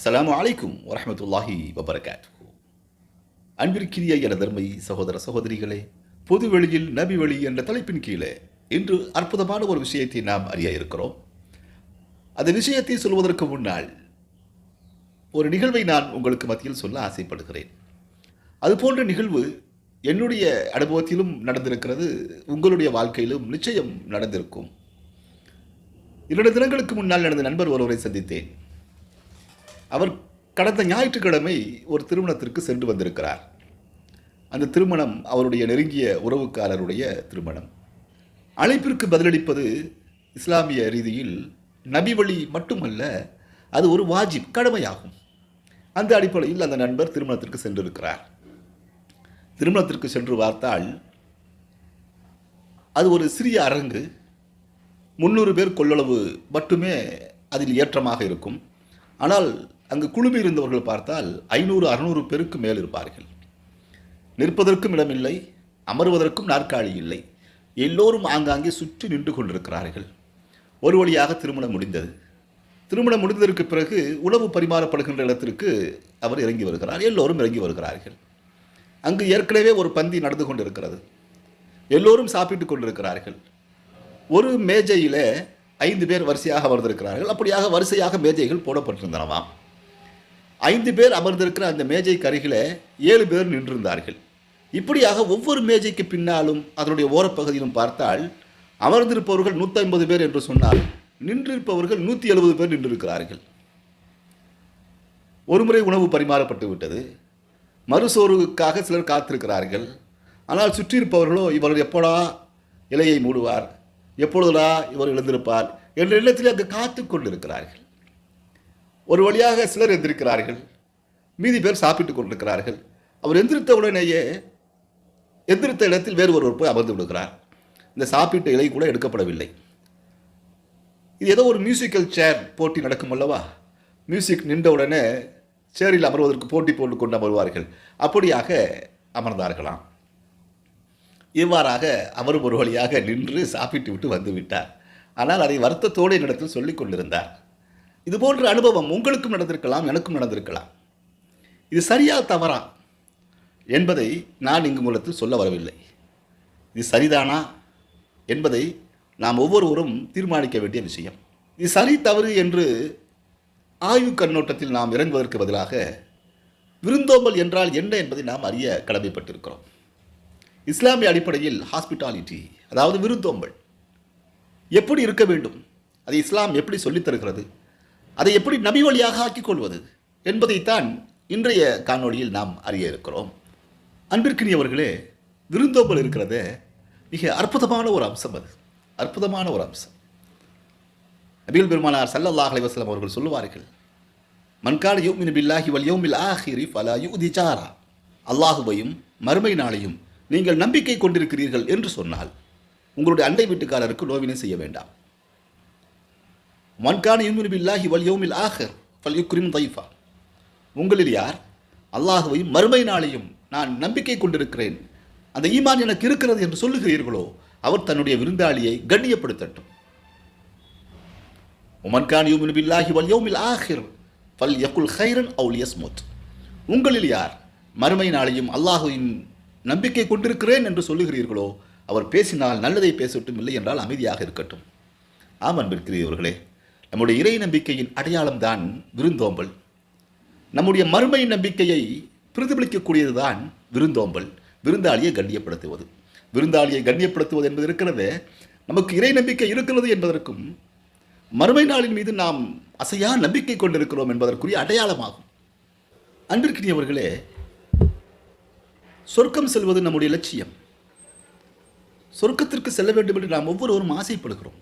அஸ்ஸலாமு அலைக்கும் வரமத்துல்லாஹி வபரகாத்து அன்பிற்கிரிய என தர்மை சகோதர சகோதரிகளே பொது வெளியில் நபி வழி என்ற தலைப்பின் கீழே இன்று அற்புதமான ஒரு விஷயத்தை நாம் அறிய இருக்கிறோம். அந்த விஷயத்தை சொல்வதற்கு முன்னால் ஒரு நிகழ்வை நான் உங்களுக்கு மத்தியில் சொல்ல ஆசைப்படுகிறேன். அது போன்ற நிகழ்வு என்னுடைய அனுபவத்திலும் நடந்திருக்கிறது உங்களுடைய வாழ்க்கையிலும் நிச்சயம் நடந்திருக்கும். இரண்டு தினங்களுக்கு முன்னால் நடந்த நண்பர் ஒருவரை சந்தித்தேன். அவர் கடந்த ஞாயிற்றுக்கிழமை ஒரு திருமணத்திற்கு சென்று வந்திருக்கிறார். அந்த திருமணம் அவருடைய நெருங்கிய உறவுக்காரருடைய திருமணம். அழைப்பிற்கு பதிலளிப்பது இஸ்லாமிய ரீதியில் நபி வழி மட்டுமல்ல அது ஒரு வாஜிப் கடமையாகும். அந்த அடிப்படையில் அந்த நண்பர் திருமணத்திற்கு சென்றிருக்கிறார். திருமணத்திற்கு சென்று பார்த்தால் அது ஒரு சிறிய அரங்கு. முந்நூறு பேர் கொள்ளளவு மட்டுமே அதில் ஏற்றமாக இருக்கும். ஆனால் அங்கு குழுமி இருந்தவர்கள் பார்த்தால் ஐநூறு அறுநூறு பேருக்கு மேல் இருப்பார்கள். நிற்பதற்கும் இடமில்லை அமர்வதற்கும் நாற்காலி இல்லை. எல்லோரும் ஆங்காங்கே சுற்றி நின்று கொண்டிருக்கிறார்கள். ஒரு வழியாக திருமணம் முடிந்தது. திருமணம் முடிந்ததற்கு பிறகு உணவு பரிமாறப்படுகின்ற இடத்திற்கு அவர் இறங்கி வருகிறார். எல்லோரும் இறங்கி வருகிறார்கள். அங்கு ஏற்கனவே ஒரு பந்தி நடந்து கொண்டிருக்கிறது. எல்லோரும் சாப்பிட்டு கொண்டிருக்கிறார்கள். ஒரு மேஜையில் ஐந்து பேர் வரிசையாக வந்திருக்கிறார்கள் அப்படியாக வரிசையாக மேஜைகள் போடப்பட்டிருந்தனவாம். ஐந்து பேர் அமர்ந்திருக்கிற அந்த மேஜை கருகில் ஏழு பேர் நின்றிருந்தார்கள். இப்படியாக ஒவ்வொரு மேஜைக்கு பின்னாலும் அதனுடைய ஓரப்பகுதியிலும் பார்த்தால் அமர்ந்திருப்பவர்கள் நூற்றி ஐம்பது பேர் என்று சொன்னால் நின்றிருப்பவர்கள் நூற்றி எழுபது பேர் நின்றிருக்கிறார்கள். ஒருமுறை உணவு பரிமாறப்பட்டு விட்டது. மறுசோர்வுக்காக சிலர் காத்திருக்கிறார்கள். ஆனால் சுற்றியிருப்பவர்களோ இவர் எப்படா இலையை மூடுவார்? எப்பொழுதா இவர் எழுந்திருப்பார்? என்ற எண்ணத்தில் அங்கு காத்து கொண்டிருக்கிறார்கள். ஒரு வழியாக சிலர் எந்திருக்கிறார்கள். மீதி பேர் சாப்பிட்டு கொண்டிருக்கிறார்கள். அவர் எந்திரித்த உடனேயே எந்திரித்த இடத்தில் வேறு ஒருவர் போய் அமர்ந்து விடுகிறார். இந்த சாப்பிட்ட இலை கூட எடுக்கப்படவில்லை. இது ஏதோ ஒரு மியூசிக்கல் சேர் போட்டி நடக்கும் அல்லவா? மியூசிக் நின்ற உடனே சேரில் அமர்வதற்கு போட்டி போட்டு கொண்டு அமர்வார்கள். அப்படியாக அமர்ந்தார்களாம். இவ்வாறாக அவரும் ஒரு வழியாக நின்று சாப்பிட்டு விட்டு வந்து விட்டார். ஆனால் அதை வருத்தத்தோடு என்னிடத்தில் சொல்லிக் கொண்டிருந்தார். இது போன்ற அனுபவம் உங்களுக்கும் நடந்திருக்கலாம் எனக்கும் நடந்திருக்கலாம். இது சரியா தவறா என்பதை நான் இங்கு மூலத்தில் சொல்ல வரவில்லை. இது சரிதானா என்பதை நாம் ஒவ்வொருவரும் தீர்மானிக்க வேண்டிய விஷயம். இது சரி தவறு என்று ஆய்வு கண்ணோட்டத்தில் நாம் இறங்குவதற்கு பதிலாக விருந்தோம்பல் என்றால் என்ன என்பதை நாம் அறிய கடமைப்பட்டிருக்கிறோம். இஸ்லாமிய அடிப்படையில் ஹாஸ்பிட்டாலிட்டி அதாவது விருந்தோம்பல் எப்படி இருக்க வேண்டும் அதை இஸ்லாம் எப்படி சொல்லித் தருகிறது அதை எப்படி நபி வழியாக ஆக்கிக் கொள்வது என்பதைத்தான் இன்றைய காணொளியில் நாம் அறிய இருக்கிறோம். அன்பிற்கினியவர்களே விருந்தோம்பல் இருக்கிறது. மிக அற்புதமான ஒரு அம்சம் அது. அற்புதமான ஒரு அம்சம். நபிகள் பெருமானார் சல்லல்லாஹ் அலைவாஸ்லாம் அவர்கள் சொல்லுவார்கள் மன்கான யூமின் பில்லாஹி வல் யோமில் ஆஹிரி ஃபலா யூதி அல்லாஹுவையும் மறுமை நாளையும் நீங்கள் நம்பிக்கை கொண்டிருக்கிறீர்கள் என்று சொன்னால் உங்களுடைய அண்டை வீட்டுக்காரருக்கு நோவினை செய்ய வேண்டாம். மன்கான யூமின் பில்லாஹி வல் யோமில் ஆஹர் ஃபல் யுக்ரிம் தைஃபா உங்களில் யார்? அல்லாஹுவையும் மறுமை நாளையும் நான் நம்பிக்கை கொண்டிருக்கிறேன். அந்த ஈமான் எனக்கு இருக்கிறது என்று சொல்லுகிறீர்களோ அவர் தன்னுடைய விருந்தாளியை கண்ணியப்படுத்தட்டும். உமன்கான் யூமின் பில்லாஹி வல் யோமில் ஆஹிர் ஃபல் யகுல் ஹைரன் அவுல் யஸ்முத் உங்களில் யார்? மறுமை நாளையும் அல்லாஹுவின் நம்பிக்கை கொண்டிருக்கிறேன் என்று சொல்லுகிறீர்களோ அவர் பேசினால் நல்லதை பேசட்டும் இல்லை என்றால் அமைதியாக இருக்கட்டும். ஆம் அன்பிற்கிறவர்களே நம்முடைய இறை நம்பிக்கையின் அடையாளம்தான் விருந்தோம்பல். நம்முடைய மறுமை நம்பிக்கையை பிரதிபலிக்கக்கூடியது தான் விருந்தோம்பல். விருந்தாளியை கண்ணியப்படுத்துவது. விருந்தாளியை கண்ணியப்படுத்துவது என்பது இருக்கிறது. நமக்கு இறை நம்பிக்கை இருக்கிறது என்பதற்கும் மறுமை நாளின் மீது நாம் அசையா நம்பிக்கை கொண்டிருக்கிறோம் என்பதற்குரிய அடையாளமாகும். அன்பிற்கினியவர்களே சொர்க்கம் செல்வது நம்முடைய லட்சியம். சொர்க்கத்திற்கு செல்ல வேண்டும் என்று நாம் ஒவ்வொருவரும் ஆசைப்படுகிறோம்.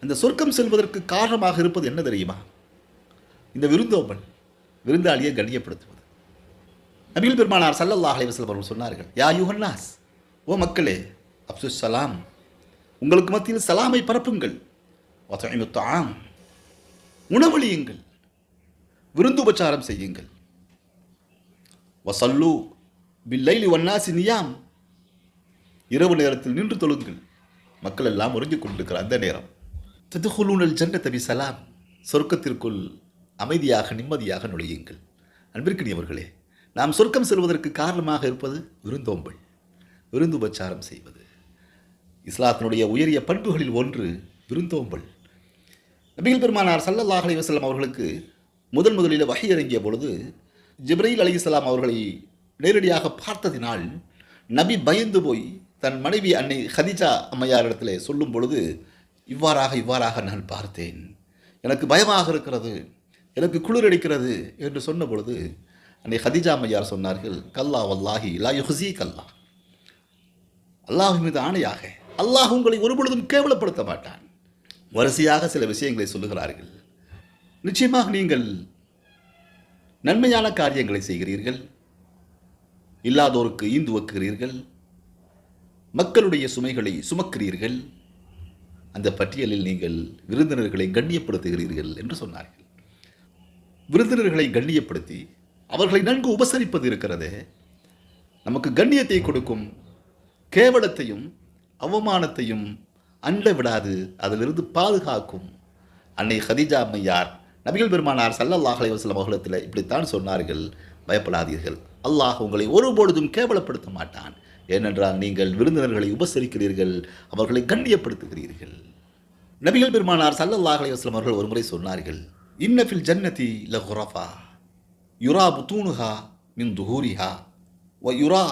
அந்த சொர்க்கம் செல்வதற்கு காரணமாக இருப்பது என்ன தெரியுமா? இந்த விருந்தோம்பல் விருந்தாளியை கண்ணியப்படுத்துவது. நபிகள் பெருமானார் சல்லல்லாஹ் அலைவசல் அவர்கள் சொன்னார்கள் யா யுஹன்னாஸ் ஓ மக்களே அப்சுஸ் சலாம். உங்களுக்கு மத்தியில் சலாமை பரப்புங்கள். ஆம் விருந்து விருந்துபச்சாரம் செய்யுங்கள். வசல்லு பில்லைலி ஒன்னாசி நியாம். இரவு நேரத்தில் நின்று தொழுங்கள். மக்கள் எல்லாம் உறங்கிக் கொண்டிருக்கிற அந்த நேரம். ததுகுலூனல் ஜன்னத பி சலாம் சொர்க்கத்திற்குள் அமைதியாக நிம்மதியாக நுழையுங்கள். அன்பிற்கினியவர்களே நாம் சொர்க்கம் செல்வதற்கு காரணமாக இருப்பது விருந்தோம்பல் விருந்துபச்சாரம் செய்வது. இஸ்லாத்தினுடைய உயரிய பண்புகளில் ஒன்று விருந்தோம்பல். நபிகள் பெருமானார் சல்லல்லாஹ் அலைஹி அவர்களுக்கு முதன் முதலில் வகை இறங்கிய பொழுது ஜிப்ரீல் இஸ்லாம் அவர்களை நேரடியாக பார்த்ததினால் நபி பயந்து போய் தன் மனைவி அன்னை ஹதிஜா அம்மையாரிடத்திலே சொல்லும் பொழுது இவ்வாறாக இவ்வாறாக நான் பார்த்தேன். எனக்கு பயமாக இருக்கிறது. எனக்கு குளிர் அடிக்கிறது என்று சொன்ன பொழுது அன்னை ஹதிஜா அம்மையார் சொன்னார்கள் கல்லா வல்லாஹி லா யுஹசி கல்லா அல்லாஹ் மீது ஆணையாக அல்லாஹ் உங்களை ஒருபொழுதும் கேவலப்படுத்த மாட்டான். வரிசையாக சில விஷயங்களை சொல்லுகிறார்கள். நிச்சயமாக நீங்கள் நன்மையான காரியங்களை செய்கிறீர்கள். இல்லாதோருக்கு ஈந்து வைக்கிறீர்கள் மக்களுடைய சுமைகளை சுமக்கிறீர்கள். அந்த பட்டியலில் நீங்கள் விருந்தினர்களை கண்ணியப்படுத்துகிறீர்கள் என்று சொன்னார்கள். விருந்தினர்களை கண்ணியப்படுத்தி அவர்களை நன்கு உபசரிப்பது இருக்கிறதே. நமக்கு கண்ணியத்தை கொடுக்கும் கேவலத்தையும் அவமானத்தையும் அண்ட விடாது. அதிலிருந்து பாதுகாக்கும் அன்னை ஹதிஜா அம்மையார் நபிகள் பெருமானார் சல்லல்லாஹ் அலைஹி அவர்களிடத்தில் இப்படித்தான் சொன்னார்கள். பயப்படாதீர்கள். அல்லாஹ் உங்களை ஒருபொழுதும் கேவலப்படுத்த மாட்டான். ஏனென்றால் நீங்கள் விருந்தினர்களை உபசரிக்கிறீர்கள் அவர்களை கண்ணியப்படுத்துகிறீர்கள். நபிகள் பெருமானார் சல்லல்லாஹ் அலைஹி அவர்கள் ஒருமுறை சொன்னார்கள் இன்னஃபில் ஜன்னதி லகுரஃபா யுரா புத்தூனுஹா மின் துஹூரிஹா வ யுரா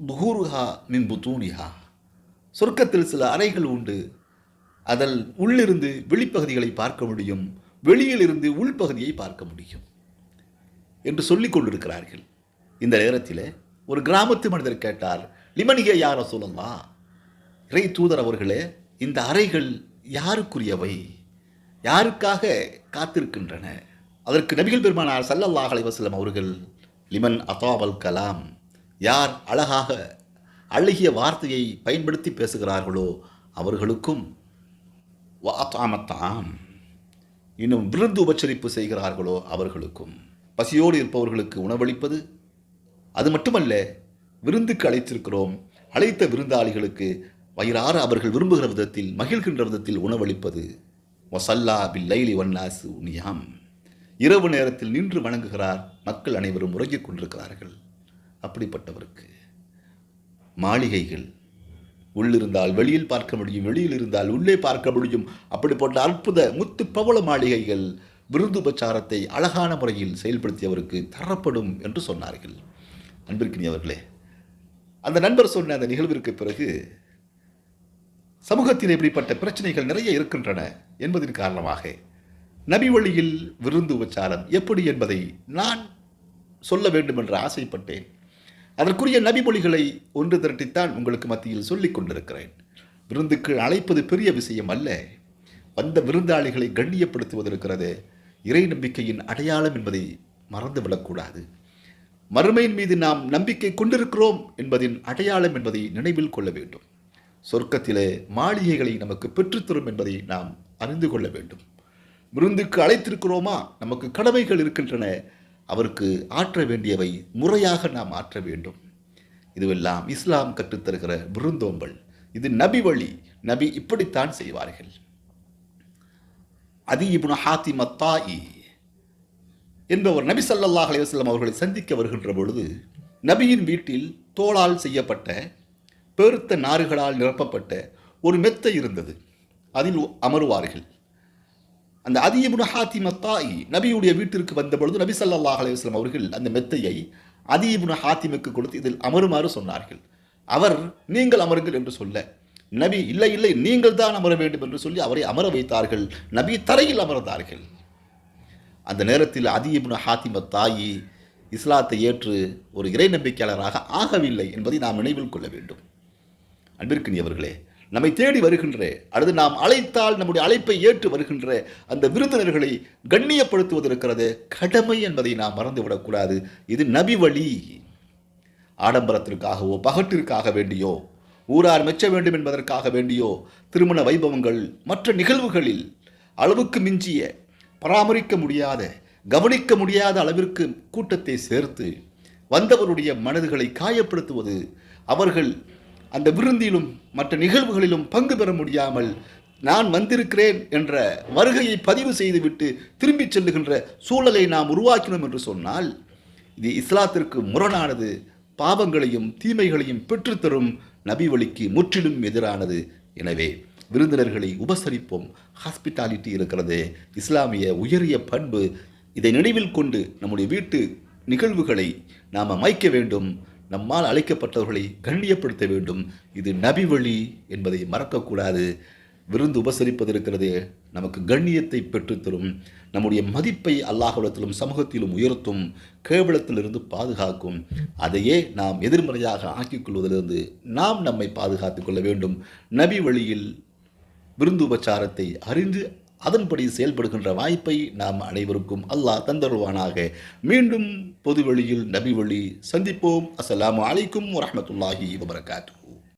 துஹூருஹா மின் புத்தூனிஹா சொர்க்கத்தில் சில அறைகள் உண்டு அதில் உள்ளிருந்து வெளிப்பகுதிகளை பார்க்க முடியும் வெளியிலிருந்து உள்பகுதியை பார்க்க முடியும் என்று சொல்லிக் கொண்டிருக்கிறார்கள். இந்த நேரத்தில் ஒரு கிராமத்து மனிதர் கேட்டார் லிமனிகே யார சொல்லலாம் இறை தூதர் அவர்களே இந்த அறைகள் யாருக்குரியவை? யாருக்காக காத்திருக்கின்றன? அதற்கு நபிகள் பெருமானார் சல்லல்லாஹ் அலைவாஸ்லம் அவர்கள் லிமன் அத்தாவல் கலாம்? யார் அழகாக அழகிய வார்த்தையை பயன்படுத்தி பேசுகிறார்களோ அவர்களுக்கும் வாத்தாமத்தாம் இன்னும் விருந்து உபச்சரிப்பு செய்கிறார்களோ அவர்களுக்கும். பசியோடு இருப்பவர்களுக்கு உணவளிப்பது அது மட்டுமல்ல விருந்துக்கு அழைத்திருக்கிறோம். அழைத்த விருந்தாளிகளுக்கு வயிறார அவர்கள் விரும்புகிற விதத்தில் மகிழ்கின்ற விதத்தில் உணவளிப்பது. வசல்லா பில் லைலி வன்னாசு உனியாம் இரவு நேரத்தில் நின்று வணங்குகிறார். மக்கள் அனைவரும் உறங்கிக் கொண்டிருக்கிறார்கள். அப்படிப்பட்டவருக்கு. மாளிகைகள். உள்ளிருந்தால் வெளியில் பார்க்க முடியும் வெளியில் இருந்தால் உள்ளே பார்க்க முடியும். அப்படிப்பட்ட அற்புத முத்து பவள மாளிகைகள் விருந்துபச்சாரத்தை அழகான முறையில் செயல்படுத்தியவருக்கு தரப்படும் என்று சொன்னார்கள். அன்பிற்கினியவர்களே அந்த நண்பர் சொன்ன அந்த நிகழ்விற்கு பிறகு சமூகத்தில் இப்படிப்பட்ட பிரச்சனைகள் நிறைய இருக்கின்றன என்பதன் காரணமாக நபி வழியில் விருந்து உபச்சாரம் எப்படி என்பதை நான் சொல்ல வேண்டும் என்று ஆசைப்பட்டேன். அதற்குரிய நபிமொழிகளை ஒன்று திரட்டித்தான் உங்களுக்கு மத்தியில் சொல்லிக் கொண்டிருக்கிறேன். விருந்துக்கு அழைப்பது பெரிய விஷயம் அல்ல. வந்த விருந்தாளிகளை கண்ணியப்படுத்துவதற்கிறது இறை நம்பிக்கையின் அடையாளம் என்பதை மறந்துவிடக்கூடாது. மறுமையின் மீது நாம் நம்பிக்கை கொண்டிருக்கிறோம் என்பதின் அடையாளம் என்பதை நினைவில் கொள்ள வேண்டும். சொர்க்கத்திலே மாளிகைகளை நமக்கு பெற்றுத்தரும் என்பதை நாம் அறிந்து கொள்ள வேண்டும். விருந்துக்கு அழைத்திருக்கிறோமா? நமக்கு கடமைகள் இருக்கின்றன. அவருக்கு ஆற்ற வேண்டியவை முறையாக நாம் ஆற்ற வேண்டும். இதுவெல்லாம் இஸ்லாம் கற்றுத்தருகிற விருந்தோம்பல். இது நபி வழி. நபி இப்படித்தான் செய்வார்கள். அதி இபுன ஹாத்திம் அத்தாயி என்பவர் நபி சல்லாஹ் அலைஹி அவர்களை சந்திக்க வருகின்ற பொழுது நபியின் வீட்டில் தோளால் செய்யப்பட்ட பெருத்த நாறுகளால் நிரப்பப்பட்ட ஒரு மெத்தை இருந்தது. அதில் அமருவார்கள். அந்த அதியபுன ஹாத்திம தாய் நபியுடைய வீட்டிற்கு வந்த பொழுது நபி சல்லாஹ் அலைஹி அவர்கள் அந்த மெத்தையை அதியபுன ஹாத்திமுக்கு கொடுத்து இதில் அமருமாறு சொன்னார்கள். அவர் நீங்கள் அமருங்கள் என்று சொல்ல நபி இல்லை இல்லை நீங்கள் தான் அமர வேண்டும் என்று சொல்லி அவரை அமர வைத்தார்கள். நபி தரையில் அமர்ந்தார்கள். அந்த நேரத்தில் அதியபுன ஹாத்திம தாயி இஸ்லாத்தை ஏற்று ஒரு இறை நம்பிக்கையாளராக ஆகவில்லை என்பதை நாம் நினைவில் கொள்ள வேண்டும். அன்பிற்கினியவர்களே நம்மை தேடி வருகின்ற அல்லது நாம் அழைத்தால் நம்முடைய அழைப்பை ஏற்று வருகின்ற அந்த விருந்தினர்களை கண்ணியப்படுத்துவதற்கிறது கடமை என்பதை நாம் மறந்துவிடக்கூடாது இது நபி வழி. ஆடம்பரத்திற்காகவோ பகட்டிற்காக வேண்டியோ ஊரார் மெச்ச வேண்டும் என்பதற்காக வேண்டியோ திருமண வைபவங்கள் மற்ற நிகழ்வுகளில் அளவுக்கு மிஞ்சிய பராமரிக்க முடியாத கவனிக்க முடியாத அளவிற்கு கூட்டத்தை சேர்த்து வந்தவருடைய மனதுகளை காயப்படுத்துவது அவர்கள் அந்த விருந்திலும் மற்ற நிகழ்வுகளிலும் பங்கு பெற முடியாமல் நான் வந்திருக்கிறேன் என்ற வருகையை பதிவு செய்துவிட்டு திரும்பிச் செல்லுகின்ற சூழலை நாம் உருவாக்கினோம் என்று சொன்னால் இது இஸ்லாத்திற்கு முரணானது பாவங்களையும் தீமைகளையும் பெற்றுத்தரும் நபி வழிக்கு முற்றிலும் எதிரானது. எனவே விருந்தினர்களை உபசரிப்போம். ஹாஸ்பிட்டாலிட்டி இருக்கிறது. இஸ்லாமிய உயரிய பண்பு. இதை நினைவில் கொண்டு நம்முடைய வீட்டு நிகழ்வுகளை நாம் அமைக்க வேண்டும். நம்மால் அழைக்கப்பட்டவர்களை கண்ணியப்படுத்த வேண்டும். இது நபி வழி என்பதை மறக்கக்கூடாது. விருந்து உபசரிப்பது இருக்கிறது. நமக்கு கண்ணியத்தை பெற்றுத்தரும். நம்முடைய மதிப்பை அல்லாஹுலத்திலும் சமூகத்திலும் உயர்த்தும். கேவலத்திலிருந்து பாதுகாக்கும். அதையே நாம் எதிர்மறையாக ஆக்கிக் கொள்வதிலிருந்து நாம் நம்மை பாதுகாத்துக் கொள்ள வேண்டும். நபி வழியில் விருந்து உபச்சாரத்தை அறிந்து அதன்படி செயல்படுகின்ற வாய்ப்பை நாம் அனைவருக்கும் அல்லாஹ் தந்தருவானாக மீண்டும் பொதுவெளியில் நபி வழி சந்திப்போம். அஸ்லாம் அலைக்கும் வரமத்துல்லாஹி வபரகாத்து.